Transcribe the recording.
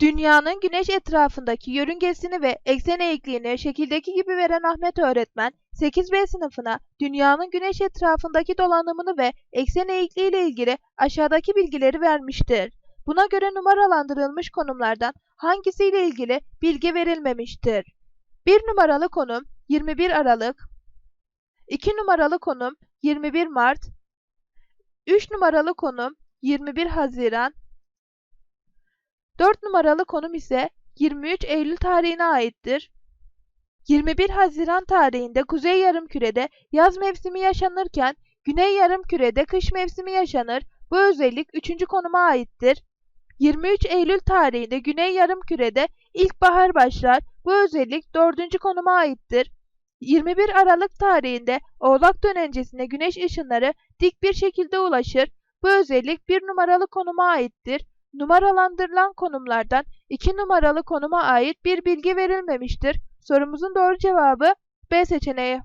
Dünyanın güneş etrafındaki yörüngesini ve eksen eğikliğini şekildeki gibi veren Ahmet öğretmen, 8B sınıfına dünyanın güneş etrafındaki dolanımını ve eksen eğikliği ile ilgili aşağıdaki bilgileri vermiştir. Buna göre numaralandırılmış konumlardan hangisiyle ilgili bilgi verilmemiştir? 1 numaralı konum 21 Aralık 2 numaralı konum 21 Mart 3 numaralı konum 21 Haziran 4 numaralı konum ise 23 Eylül tarihine aittir. 21 Haziran tarihinde Kuzey Yarımküre'de yaz mevsimi yaşanırken Güney Yarımküre'de kış mevsimi yaşanır. Bu özellik 3. konuma aittir. 23 Eylül tarihinde Güney Yarımküre'de ilkbahar başlar. Bu özellik 4. konuma aittir. 21 Aralık tarihinde Oğlak dönencesine güneş ışınları dik bir şekilde ulaşır. Bu özellik 1 numaralı konuma aittir. Numaralandırılan konumlardan 2 numaralı konuma ait bir bilgi verilmemiştir. Sorumuzun doğru cevabı B seçeneği.